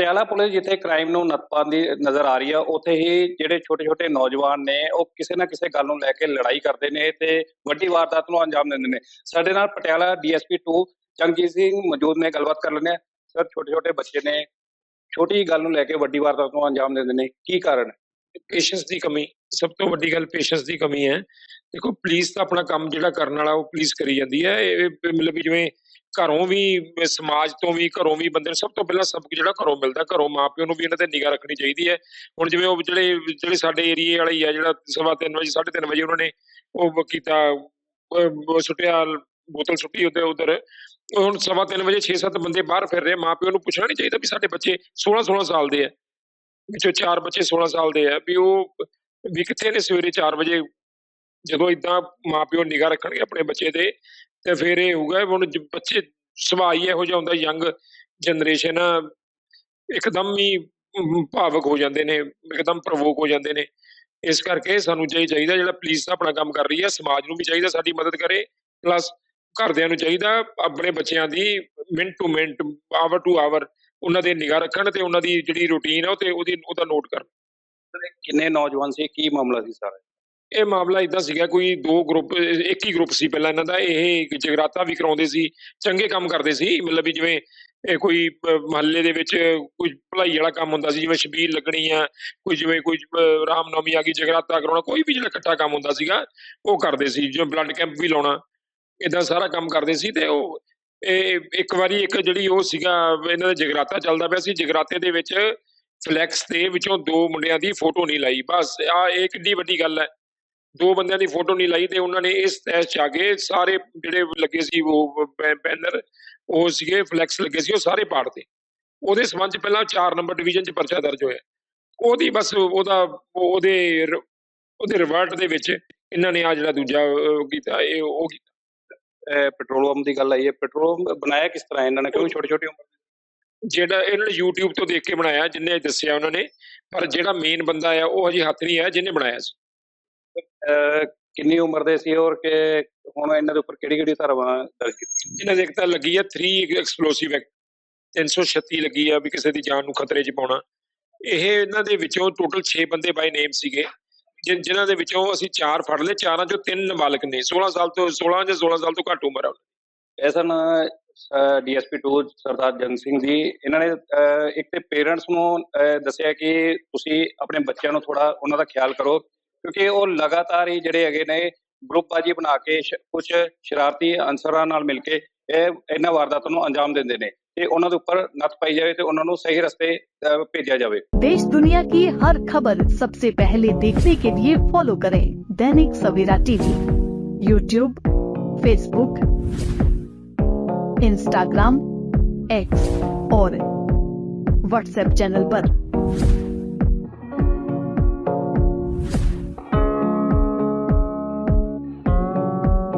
Patiala police ਜਿੱਥੇ crime ਨੂੰ ਨੱਥ ਨਜ਼ਰ ਆ ਰਹੀ ਆ, ਉੱਥੇ ਹੀ ਜਿਹੜੇ ਛੋਟੇ-ਛੋਟੇ ਨੌਜਵਾਨ ਨੇ, ਉਹ ਕਿਸੇ ਨਾ ਕਿਸੇ ਗੱਲ ਨੂੰ ਲੈ ਕੇ ਲੜਾਈ ਕਰਦੇ ਨੇ ਤੇ ਵੱਡੀ ਵਾਰਦਾਤ ਨੂੰ ਅੰਜਾਮ ਦਿੰਦੇ ਨੇ। ਸਾਡੇ ਨਾਲ ਪਟਿਆਲਾ ਡੀਐਸਪੀ 2 ਚੰਗਜੀਤ ਸਿੰਘ ਮੌਜੂਦ ਨੇ, ਗੱਲਬਾਤ ਕਰ ਲੈਂਦੇ ਆ ਸਰ, ਛੋਟੇ-ਛੋਟੇ ਬੱਚੇ ਨੇ, ਛੋਟੀ ਗੱਲ ਨੂੰ ਲੈ ਕੇ ਵੱਡੀ ਵਾਰਦਾਤ ਨੂੰ ਅੰਜਾਮ ਦਿੰਦੇ ਨੇ। ਕੀ ਕਾਰਨ ਪੇਸ਼ੈਂਸ ਦੀ ਕਮੀ, ਸਭ ਤੋਂ ਵੱਡੀ ਗੱਲ ਪੇਸ਼ੈਂਸ ਦੀ ਕਮੀ ਹੈ। ਦੇਖੋ, ਪੁਲਿਸ ਤਾਂ ਆਪਣਾ ਕੰਮ ਜਿਹੜਾ ਕਰਨ ਵਾਲਾ, ਉਹ ਪੁਲਿਸ ਕਰੀ ਜਾਂਦੀ ਹੈ। ਇਹ ਮਤਲਬ ਵੀ ਜਿਵੇਂ ਘਰੋਂ ਵੀ, ਸਮਾਜ ਤੋਂ ਵੀ, ਘਰੋਂ ਵੀ ਬੰਦੇ ਨੂੰ ਸਭ ਤੋਂ ਪਹਿਲਾਂ ਸਬਕ ਜਿਹੜਾ ਘਰੋਂ ਮਿਲਦਾ, ਘਰੋਂ ਮਾਪਿਓ ਨੂੰ ਵੀ ਇਹਨਾਂ ਤੇ ਨਿਗਾਹ ਰੱਖਣੀ ਚਾਹੀਦੀ ਹੈ। ਹੁਣ ਜਿਵੇਂ ਉਹ ਜਿਹੜੇ ਜਿਹੜੇ ਸਾਡੇ ਏਰੀਏ ਵਾਲਾ ਹੀ ਆ, ਜਿਹੜਾ ਸਵਾ ਤਿੰਨ ਵਜੇ 3:30 ਵਜੇ ਉਹਨਾਂ ਨੇ ਉਹ ਕੀਤਾ ਅਹ ਬੋਤਲ ਸੁੱਟੀ ਉੱਤੇ ਉਧਰ। ਹੁਣ ਸਵਾ ਤਿੰਨ ਵਜੇ 6-7 ਬੰਦੇ ਬਾਹਰ ਫਿਰ ਰਹੇ, ਮਾਪਿਓ ਨੂੰ ਪੁੱਛਣਾ ਨਹੀਂ ਚਾਹੀਦਾ ਵੀ ਸਾਡੇ ਬੱਚੇ 16-16 ਸਾਲ ਦੇ ਆ। ਵਿੱਚੋਂ ਚਾਰ ਬੱਚੇ 16 ਸਾਲ ਦੇ ਆ ਵੀ ਉਹ ਵੀ ਕਿੱਥੇ ਨੇ ਸਵੇਰੇ 4 ਵਜੇ? ਜਦੋਂ ਇਦਾਂ ਮਾਪਿਓ ਨਿਗਾਹ ਰੱਖਣਗੇ ਆਪਣੇ ਬੱਚੇ ਤੇ ਤੇ ਫਿਰ ਇਹ ਹੋਊਗਾ ਹੁਣ ਜ- ਬੱਚੇ ਸੁਭਾਅ ਹੀ ਇਹੋ ਜਿਹਾ ਹੁੰਦਾ ਯੰਗ ਜਨਰੇਸ਼ਨ ਇੱਕਦਮ ਹੀ ਅਮ, ਭਾਵਕ ਹੋ ਜਾਂਦੇ ਨੇ ਇੱਕਦਮ ਪ੍ਰਵੋਕ ਹੋ ਜਾਂਦੇ ਨੇ। ਇਸ ਕਰਕੇ ਸਾਨੂੰ ਚਾਹੀ- ਚਾਹੀਦਾ ਜਿਹੜਾ ਪੁਲਿਸ ਆਪਣਾ ਕੰਮ ਕਰ ਰਹੀ ਹੈ ਸਮਾਜ ਨੂੰ ਵੀ ਚਾਹੀਦਾ ਸਾਡੀ ਮਦਦ ਕਰੇ। ਪਲੱਸ ਘਰਦਿਆਂ ਨੂੰ ਚਾਹੀਦਾ ਆਪਣੇ ਬੱਚਿਆਂ ਦੀ minute to minute hour to hour ਉਹਨਾਂ ਦੇ ਨਿਗਾਹ ਰੱਖਣ ਤੇ ਉਹਨਾਂ ਦੀ ਜਿਹੜੀ ਰੂਟੀਨ ਹੈ ਉਹ ਤੇ ਉਹਦੀ ਉਹਦਾ ਨੋਟ ਕਰਨ। ਕਿੰਨੇ ਨੌਜਵਾਨ ਸੀ? ਕੀ ਮਾਮਲਾ ਸੀ ਸਾਰਾ? ਇਹ ਮਾਮਲਾ ਇਦਾਂ ਸੀਗਾ, ਕੋਈ ਦੋ ਗਰੁੱਪ ਇੱਕ ਹੀ ਗਰੁੱਪ ਸੀ ਪਹਿਲਾਂ ਇਹਨਾਂ ਦਾ, ਇਹ ਜਗਰਾਤਾ ਵੀ ਕਰਾਉਂਦੇ ਸੀ, ਚੰਗੇ ਕੰਮ ਕਰਦੇ ਸੀ, ਮਤਲਬ ਵੀ ਜਿਵੇਂ ਇਹ ਕੋਈ ਮਹੱਲੇ ਦੇ ਵਿੱਚ ਕੋਈ ਭਲਾਈ ਵਾਲਾ ਕੰਮ ਹੁੰਦਾ ਸੀ, ਜਿਵੇਂ ਸ਼ਬੀਲ ਲੱਗਣੀ ਆ, ਕੋਈ ਜਿਵੇਂ ਕੋਈ ਰਾਮਨੌਮੀ ਆ ਗਈ, ਜਗਰਾਤਾ ਕਰਾਉਣਾ, ਕੋਈ ਵੀ ਜਿਹੜਾ ਇਕੱਠਾ ਕੰਮ ਹੁੰਦਾ ਸੀਗਾ, ਉਹ ਕਰਦੇ ਸੀ, ਜਿਵੇਂ ਬਲੱਡ ਕੈਂਪ ਵੀ ਲਾਉਣਾ ਇਦਾਂ ਸਾਰਾ ਕੰਮ ਕਰਦੇ ਸੀ ਤੇ ਉਹ, ਇਹ ਇੱਕ ਵਾਰੀ ਇੱਕ ਜਿਹੜੀ ਉਹ ਸੀਗਾ, ਇਹਨਾਂ ਦਾ ਜਗਰਾਤਾ ਚੱਲਦਾ ਪਿਆ ਸੀ, ਜਗਰਾਤੇ ਦੇ ਵਿੱਚ ਫਲੈਕਸ ਦੇ ਵਿੱਚੋਂ ਦੋ ਮੁੰਡਿਆਂ ਦੀ ਫੋਟੋ ਨਹੀਂ ਲਾਈ, ਬਸ, ਆ ਇਹ ਕਿੱਡੀ ਵੱਡੀ ਗੱਲ ਹੈ। ਦੋ ਬੰਦਿਆਂ ਦੀ ਫੋਟੋ ਨਹੀਂ ਲਾਈ ਤੇ ਉਹਨਾਂ ਨੇ ਇਸ ਤੈਸ਼ ਚ ਆ ਕੇ ਸਾਰੇ ਜਿਹੜੇ ਲੱਗੇ ਸੀ ਉਹ ਬੈਨਰ ਉਹ ਸੀਗੇ ਫਲੈਕਸ ਲੱਗੇ ਸੀ ਉਹ ਸਾਰੇ ਪਾੜਤੇ ਉਹਦੇ ਸੰਬੰਧ ਚ ਪਹਿਲਾਂ 4 ਨੰਬਰ ਡਿਵੀਜ਼ਨ ਚ ਪਰਚਾ ਦਰਜ ਹੋਇਆ। ਉਹਦੀ ਬਸ ਉਹਦਾ ਉਹ- ਉਹਦੇ ਉਹਦੇ ਰਿਵਰਟ ਦੇ ਵਿੱਚ ਇਹਨਾਂ ਨੇ ਆ ਜਿਹੜਾ ਦੂਜਾ ਕੀਤਾ ਇਹ ਉਹ ਪੈਟਰੋਲ ਪੰਪ ਦੀ ਗੱਲ ਆਈ ਹੈ। ਪੈਟਰੋਲ ਬਣਾਇਆ ਕਿਸ ਤਰ੍ਹਾਂ ਇਹਨਾਂ ਨੇ? ਕਿਉਂਕਿ ਛੋਟੀ-ਛੋਟੀ ਉਮਰ ਜਿਹੜਾ ਇਹਨਾਂ ਨੇ YouTube ਤੋਂ ਦੇਖ ਕੇ ਬਣਾਇਆ ਜਿੰਨੇ ਦੱਸਿਆ ਉਹਨਾਂ ਨੇ ਪਰ ਜਿਹੜਾ ਮੇਨ ਬੰਦਾ ਆ ਉਹ ਹਜੇ ਹੱਥ ਨਹੀਂ ਆਇਆ ਜਿਹਨੇ ਬਣਾਇਆ ਸੀ। ਕਿੰਨੀ ਉਮਰ ਦੇ ਸੀ ਔਰ ਕਿ ਹੁਣ ਇਹਨਾਂ ਦੇ ਉੱਪਰ ਕਿਹੜੀ-ਕਿਹੜੀ ਧਾਰਾਵਾਂ ਦਰਜ ਕੀਤੀ ਇਹਨਾਂ ਦੇ ਇੱਕ ਤਾਂ ਲੱਗੀ ਆ 3 ਐਕਸਪਲੋਸਿਵ ਐਕਟ 336 ਲੱਗੀ ਆ ਵੀ ਕਿਸੇ ਦੀ ਜਾਨ ਨੂੰ ਖਤਰੇ 'ਚ ਪਾਉਣਾ। ਇਹ ਇਹਨਾਂ ਦੇ ਵਿੱਚੋਂ ਟੋਟਲ 6 ਬੰਦੇ ਬਾਈ ਨੇਮ ਸੀਗੇ। ਜਿਨ੍ਹਾਂ ਦੇ ਵਿੱਚੋਂ ਅਸੀਂ 4 ਫੜ ਲਏ ਚਾਰਾਂ ਚੋਂ ਤਿੰਨ ਨਾਬਾਲਗ ਨੇ। 16 ਸਾਲ ਤੋਂ 16 ਜਾਂ 16 ਸਾਲ ਤੋਂ ਘੱਟ ਉਮਰ ਆ ਇਹ ਸਨ ਡੀਐਸਪੀ 2 ਸਰਦਾਰ ਜੰਗ ਸਿੰਘ ਜੀ। ਇਹਨਾਂ ਨੇ ਇੱਕ ਤੇ ਪੇਰੈਂਟਸ ਨੂੰ ਦੱਸਿਆ ਕਿ ਤੁਸੀਂ ਆਪਣੇ ਬੱਚਿਆਂ ਨੂੰ ਥੋੜਾ ਉਹਨਾਂ ਦਾ ਖਿਆਲ ਕਰੋ। ਕਿਉਂਕਿ ਉਹ ਲਗਾਤਾਰ ਹੀ ਜਿਹੜੇ ਹੈਗੇ ਨੇ ਗਰੁੱਪਬਾਜੀ ਬਣਾ ਕੇ ਕੁਝ ਸ਼ਰਾਰਤੀ ਅਨਸਰਾਂ ਨਾਲ ਮਿਲ ਕੇ ਇਹ ਇਹਨਾਂ ਵਾਰਦਾਤਾਂ ਨੂੰ ਅੰਜਾਮ ਦਿੰਦੇ ਨੇ ਤੇ ਉਹਨਾਂ ਦੇ ਉੱਪਰ ਨੱਥ ਪਾਈ ਜਾਵੇ ਤੇ ਉਹਨਾਂ ਨੂੰ ਸਹੀ ਰਸਤੇ ਅਹ, ਭੇਜਿਆ ਜਾਵੇ देश दुनिया की हर खबर सबसे पहले देखने के लिए फॉलो करें Dainik Savera TV YouTube Facebook Instagram X और व्हाट्सएप चैनल पर।